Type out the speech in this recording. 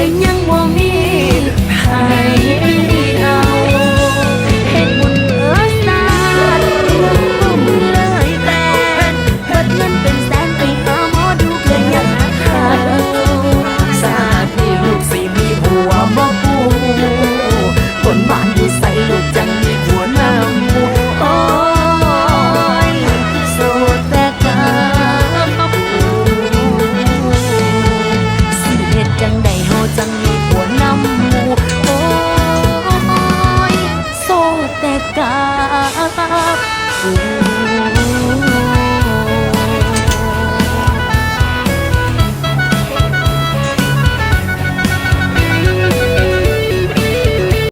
แต่ยังว่ามีให้เอาเห็นบุญเออสาดรวมกลุ่เลยแต่เบิดเงินเป็นแสนไปหามอดูเพื่อยงเขาสาดมีลูกสิมีผัว กกับ